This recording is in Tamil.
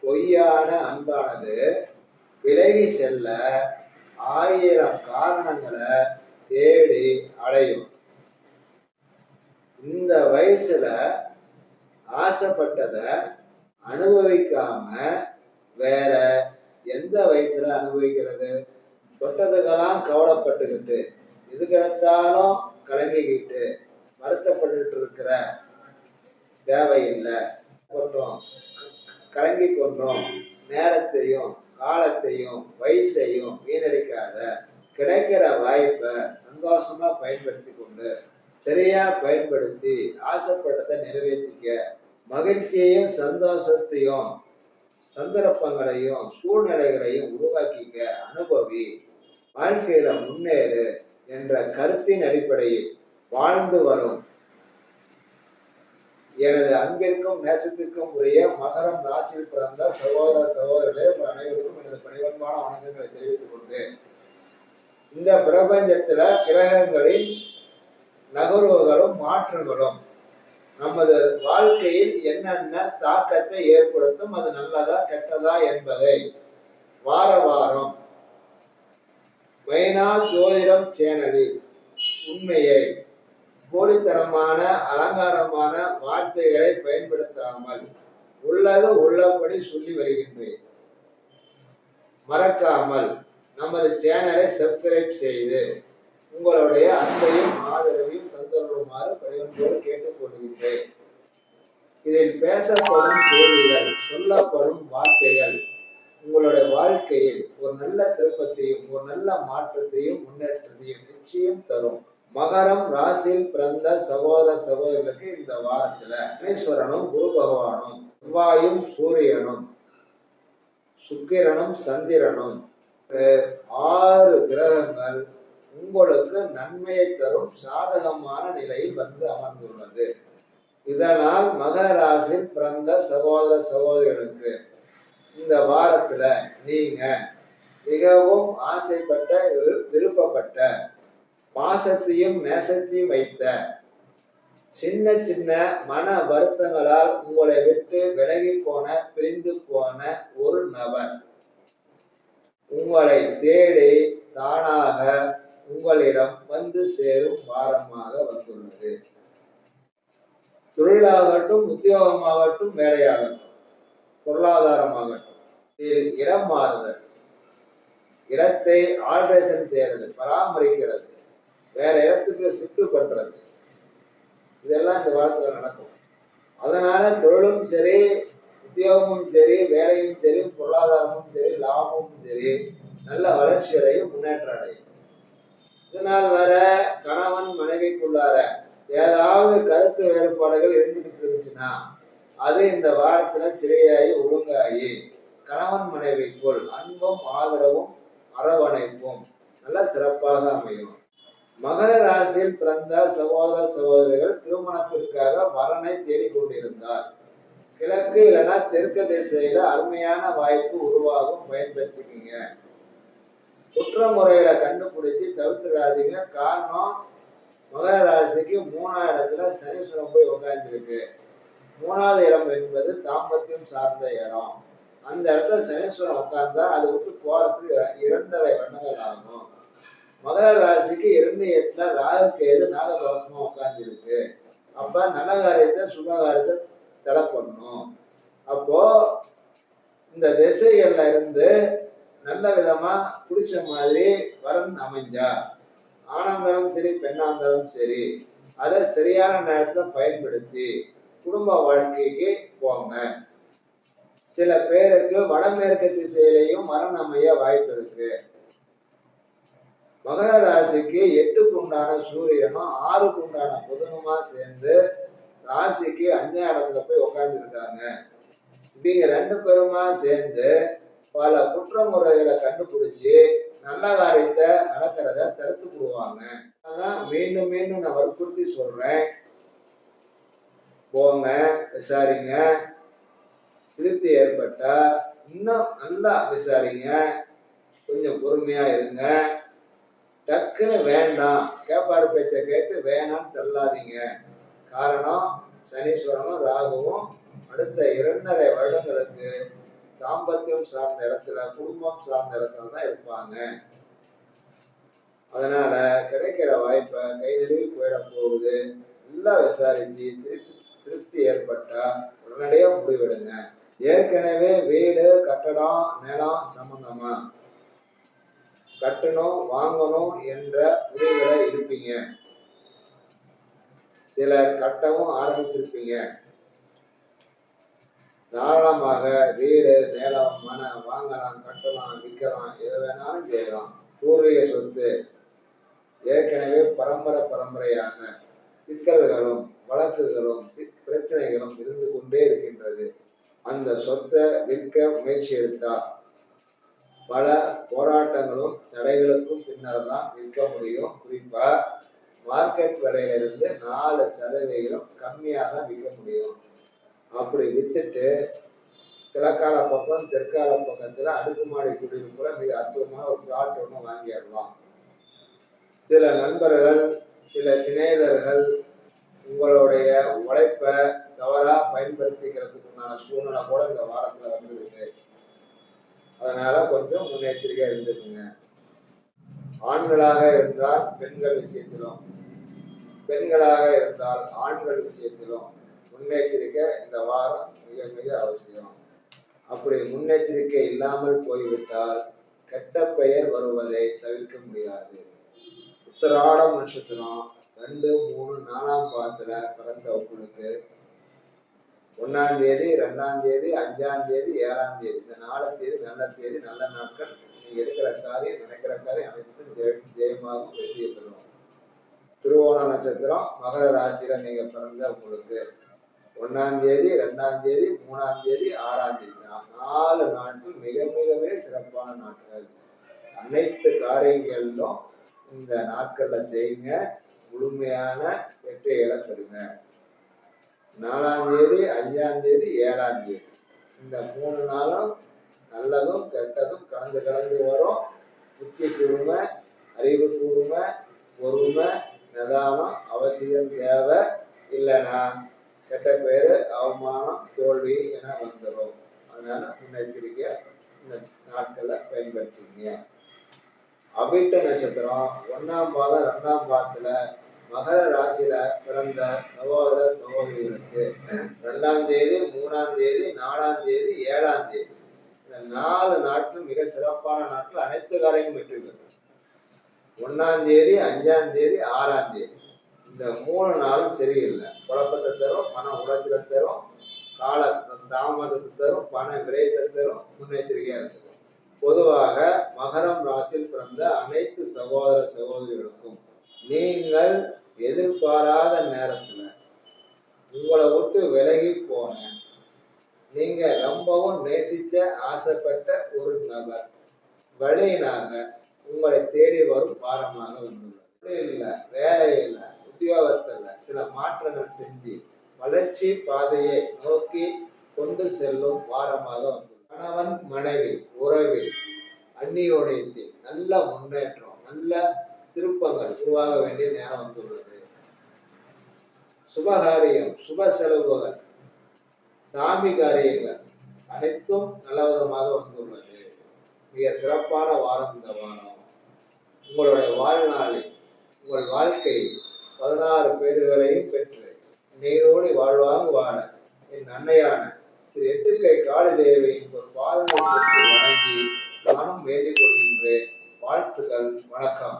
பொய்யான அன்பானது விலகி செல்ல ஆயிரம் காரணங்களை தேடி அடையும். இந்த வயசுல ஆசைப்பட்டத அனுபவிக்காம வேற எந்த வயசுல அனுபவிக்கிறது? தொட்டதுக்கெல்லாம் கவலைப்பட்டுக்கிட்டு எது கிடந்தாலும் கலங்கிக்கிட்டு வருத்தப்பட்டு இருக்கிற தேவையில்லை. கொண்டோம் கலங்கி கொண்டோம். நேரத்தையும் காலத்தையும் வயசையும் வீணடிக்காத கிடைக்கிற வாய்ப்பை சந்தோஷமா பயன்படுத்தி கொண்டு சரியா பயன்படுத்தி ஆசைப்பட்டதை நிறைவேற்றிக்க மகிழ்ச்சியையும் சந்தோஷத்தையும் சந்தர்ப்பங்களையும் சூழ்நிலைகளையும் உருவாக்கிக்க அனுபவி வாழ்க்கையில முன்னேறு என்ற கருத்தின் அடிப்படையில் வாழ்ந்து வரும் எனது அன்பிற்கும் நேசத்திற்கும் உரிய மகரம் ராசியில் பிறந்த சகோதர சகோதரர்களே உங்கள் அனைவருக்கும் எனது பணிவன்பான வணக்கங்களை தெரிவித்துக் கொண்டு இந்த பிரபஞ்சத்துல கிரகங்களின் நகர்வுகளும் மாற்றங்களும் நமது வாழ்க்கையில் என்னென்ன தாக்கத்தை ஏற்படுத்தும் அது நல்லதா கெட்டதா என்பதை வார வாரம் மைனா ஜோதிடம் சேனலில் உண்மையை போலித்தனமான அலங்காரமான வார்த்தைகளை பயன்படுத்தாமல் உள்ளது உள்ளபடி சொல்லி வருகின்றேன். மறக்காமல் நமது சேனலை சப்ஸ்கிரைப் செய்து உங்களுடைய அன்பையும் ஆதரவையும் தந்தருமாறு பணிவன்போடு கேட்டுக்கொள்கின்றேன் இதில் பேசப்படும் செய்திகள் சொல்லப்படும் வார்த்தைகள் உங்களுடைய வாழ்க்கையில் ஒரு நல்ல திருப்பத்தையும் ஒரு நல்ல மாற்றத்தையும் முன்னேற்றத்தையும் நிச்சயம் தரும். மகரம் ராசியில் பிறந்த சகோதர சகோதரர்களுக்கு இந்த வாரத்துல சனீஸ்வரனும் குரு பகவானும் செவ்வாயும் சூரியனும் சுக்கிரனும் சந்திரனும். ஆறு கிரகங்கள் உங்களுக்கு நன்மையை தரும் சாதகமான நிலையில் வந்து அமர்ந்துள்ளது. இதனால் மகர ராசியில் பிறந்த சகோதர சகோதரிகளுக்கு இந்த வாரத்துல நீங்க மிகவும் ஆசைப்பட்ட விருப்பப்பட்ட பாசத்தையும் நேசத்தையும் வைத்த சின்ன சின்ன மன வருத்தங்களால் உங்களை விட்டு விலகி போன பிரிந்து போன ஒரு நபர். உங்களை தேடி தானாக உங்களிடம் வந்து சேரும் வாரமாக வந்துள்ளது. தொழிலாகட்டும் உத்தியோகமாகட்டும் வேலையாகட்டும் பொருளாதாரமாகட்டும் இதில் இடம் மாறுதல். இடத்தை ஆல்ட்ரேஷன் செய்யறது பராமரிக்கிறது. வேற இடத்துக்கு ஷிஃப்ட் பண்றது. இதெல்லாம் இந்த வாரத்தில் நடக்கும். அதனால தொழிலும் சரி உத்தியோகமும் சரி வேலையும் சரி பொருளாதாரமும் சரி லாபமும் சரி நல்ல வளர்ச்சி அடையும் முன்னேற்றம் அடையும். இதனால் வர கணவன் மனைவிக்குள்ளார ஏதாவது கருத்து வேறுபாடுகள் இருந்துகிட்டு இருந்துச்சுன்னா அது இந்த வாரத்துல சிறையாகி ஒழுங்காகி கணவன் மனைவிக்குள் அன்பும் ஆதரவும் அரவணைப்பும் நல்ல சிறப்பாக அமையும். மகர ராசியில் பிறந்த சகோதர சகோதரிகள் திருமணத்திற்காக வரனை தேடிக்கொண்டிருந்தார். கிழக்கு இல்லைன்னா தெற்கு திசையில அருமையான வாய்ப்பு உருவாகும் பயன்படுத்திக்கிங்க. குற்றமுறையில கண்டுபிடிச்சு தவிர்த்துடாதீங்க. காரணம் மகர ராசிக்கு மூணாவது இடத்துல சனீஸ்வரன் போய் உட்கார்ந்துருக்கு மூணாவது இடம் என்பது தாம்பத்தியம் சார்ந்த இடம். அந்த இடத்துல சனீஸ்வரன் உட்கார்ந்தா அதை விட்டு போறதுக்கு இரண்டரை வண்ணங்கள் ஆகும். மகர ராசிக்கு இரண்டு எட்டுல ராகு கேது நாகதோஷமா உட்காந்துருக்கு அப்ப நல்ல காரியத்தை சுப காரியத்தை தடை பண்ணும் அப்போ இந்த திசைகள்ல இருந்து நல்ல விதமா பிடிச்ச மாதிரி வரன் அமைஞ்சா ஆனந்தரம் சரி பெண்ணாந்தரம் சரி அதை சரியான நேரத்துல பயன்படுத்தி குடும்ப வாழ்க்கைக்கு போங்க. சில பேருக்கு வடமேற்கு திசையிலையும் மரணம் அமைய வாய்ப்பு இருக்கு. மகர ராசிக்கு எட்டுக்கு உண்டான சூரியனும் ஆறுக்கு உண்டான புதனுமா சேர்ந்து ராசிக்கு அஞ்சாம் இடத்துல போய் உட்காந்துருக்காங்க இவங்க ரெண்டு பேருமா சேர்ந்து பல குற்றமுறைகளை கண்டுபிடிச்சு நல்ல காரியத்தை நடக்கிறத தடுத்து விடுவாங்க. அதான் மீண்டும் மீண்டும் நான் வற்புறுத்தி சொல்றேன். போங்க விசாரிங்க. திருப்தி ஏற்பட்டா இன்னும் நல்லா விசாரிங்க. கொஞ்சம் பொறுமையா இருங்க. டக்குன்னு வேண்டாம். கேப்பாரு பேச்சை கேட்டு வேணாம்னு தள்ளாதீங்க. காரணம் சனீஸ்வரனும் ராகுவும் அடுத்த இரண்டரை வருடங்களுக்கு தாம்பத்தியம் சார்ந்த இடத்துல குடும்பம் சார்ந்த இடத்துல தான் இருப்பாங்க. அதனால கிடைக்கிற வாய்ப்பை கை நழுவி போயிட போகுது. எல்லாம் விசாரிச்சு திருப்தி திருப்தி ஏற்பட்டா உடனடியா முடிவெடுங்க. ஏற்கனவே வீடு கட்டடம் நிலம் சம்பந்தமா கட்டணும் வாங்கணும் என்ற முடிவுல இருப்பீங்க சிலர் கட்டவும் ஆரம்பிச்சிருப்பீங்க. தாராளமாக வீடு நிலம் மன வாங்கலாம் கட்டலாம் விற்கலாம் எதை வேணாலும் செய்யலாம். பூர்வீக சொத்து. ஏற்கனவே பரம்பரை பரம்பரையாக சிக்கல்களும் வழக்குகளும் பிரச்சனைகளும் இருந்து கொண்டே இருக்கின்றது. அந்த சொத்தை விற்க முயற்சி எடுத்தா பல போராட்டங்களும் தடைகளுக்கும் பின்னர் தான் விற்க முடியும். குறிப்பா மார்க்கெட் விலையிலிருந்து நாலு சதவிகிதம் கம்மியாக தான் விற்க முடியும். அப்படி வித்துட்டு கிழக்கால பக்கம் தெற்கால பக்கத்துல அடுக்குமாடி குடியிருப்புல மிக அற்புதமான ஒரு பிளாட் ஒன்று வாங்கிடலாம் சில நண்பர்கள் சில சிநேகிதர்கள் உங்களுடைய உழைப்பை தவறா பயன்படுத்திக்கிறதுக்கு உண்டான சூழ்நிலை கூட இந்த வாரத்துல வந்திருக்கு. அதனால கொஞ்சம் முன்னெச்சரிக்கையா இருந்துக்குங்க. ஆண்களாக இருந்தால் பெண்கள் விஷயத்திலும் பெண்களாக இருந்தால் ஆண்கள் விஷயத்திலும் முன்னெச்சரிக்கை இந்த வாரம் மிக மிக அவசியம். அப்படி முன்னெச்சரிக்கை இல்லாமல் போய்விட்டால் கெட்ட பெயர் வருவதை தவிர்க்க முடியாது. உத்தராடம் நட்சத்திரம் ரெண்டு மூணு நாலாம் பாதத்துல பிறந்த உங்களுக்கு ஒன்னாம் தேதி ரெண்டாம் தேதி அஞ்சாம் தேதி ஏழாம் தேதி. இந்த நாலாம் தேதி நல்ல தேதி நல்ல நாட்கள் நீங்க எடுக்கிற காரியம் நினைக்கிற காரியம் அனைத்தும் ஜெய ஜெயமாகும் வெற்றியை பெறும் திருவோண நட்சத்திரம் மகர ராசியில நீங்க பிறந்த உங்களுக்கு ஒன்னாம் தேதி ரெண்டாம் தேதி மூணாம் தேதி ஆறாம் தேதி. நா- நாலு நாட்கள் மிக மிகவே சிறப்பான நாட்கள். அனைத்து காரியங்களிலும் இந்த நாட்கள்ல செய்யுங்க. முழுமையான வெற்றி இழப்பெறுங்க நாலாம் தேதி அஞ்சாம் தேதி ஏழாம் தேதி. இந்த மூணு நாளும் நல்லதும் கெட்டதும் கலந்து கலந்து வரும். புத்தி கூர்மை அறிவு கூர்மை பொறுமை நிதானம் அவசியம் தேவை இல்லைனா கெட்ட பேர் அவமானம் தோல்வி என வந்துடும். அதனால முன்னெச்சரிக்கையா இந்த நாட்களை பயன்படுத்திங்க அபிட்ட நட்சத்திரம் ஒன்னாம் பாதம் ரெண்டாம் பாதத்துல மகர ராசியில பிறந்த சகோதர சகோதரிகளுக்கு ரெண்டாம் தேதி மூணாம் தேதி நாலாம் தேதி ஏழாம் தேதி. இந்த நாலு நாட்கள் மிக சிறப்பான நாட்கள் அனைத்து காரையும் வெற்றி ஒன்னாம் தேதி அஞ்சாம் தேதி ஆறாம் தேதி. இந்த மூணு நாளும் சரியில்லை. குழப்பத்தை தரும் மன உளைச்சலை தரும் கால தாமதத்தை தரும் பண விரயத்தை தரும் முன்னெச்சரிக்கையா இருந்துக்கும் பொதுவாக மகரம் ராசியில் பிறந்த அனைத்து சகோதர சகோதரிகளுக்கும் நீங்கள் எதிர்பாராத நேரத்துல உங்களை விட்டு விலகி போன நீங்க ரொம்பவும் நேசிச்ச ஆசைப்பட்ட ஒரு நபர். வழியினாக உங்களை தேடி வரும் பாரமாக வந்துள்ளது. இல்லை இல்ல உத்தியோகத்துல சில மாற்றங்கள் செஞ்சு வளர்ச்சி பாதையை நோக்கி கொண்டு செல்லும் வாரமாக வந்துள்ளது. கணவன் மனைவி உறவில் அந்நியோடையத்தில் நல்ல முன்னேற்றம் நல்ல திருப்பங்கள் உருவாக வேண்டிய நேரம் வந்துள்ளது. சுபகாரியம் சுப செலவுகள் சாமி காரியங்கள் அனைத்தும் நல்லவிதமாக வந்துள்ளது. மிக சிறப்பான வாரம் இந்த வாரம். உங்களுடைய வாழ்நாளில் உங்கள் வாழ்க்கை பதினாறு பேர்களையும் பெற்று நீரோடி வாழ்வாங்கு வாழ என் அன்னையான ஸ்ரீ எட்டுக்கை காளி தேவியின் ஒரு பாதங்கள் வணங்கி நானும் வேண்டிக் கொள்கின்றேன். வாழ்த்துக்கள் வணக்கம்.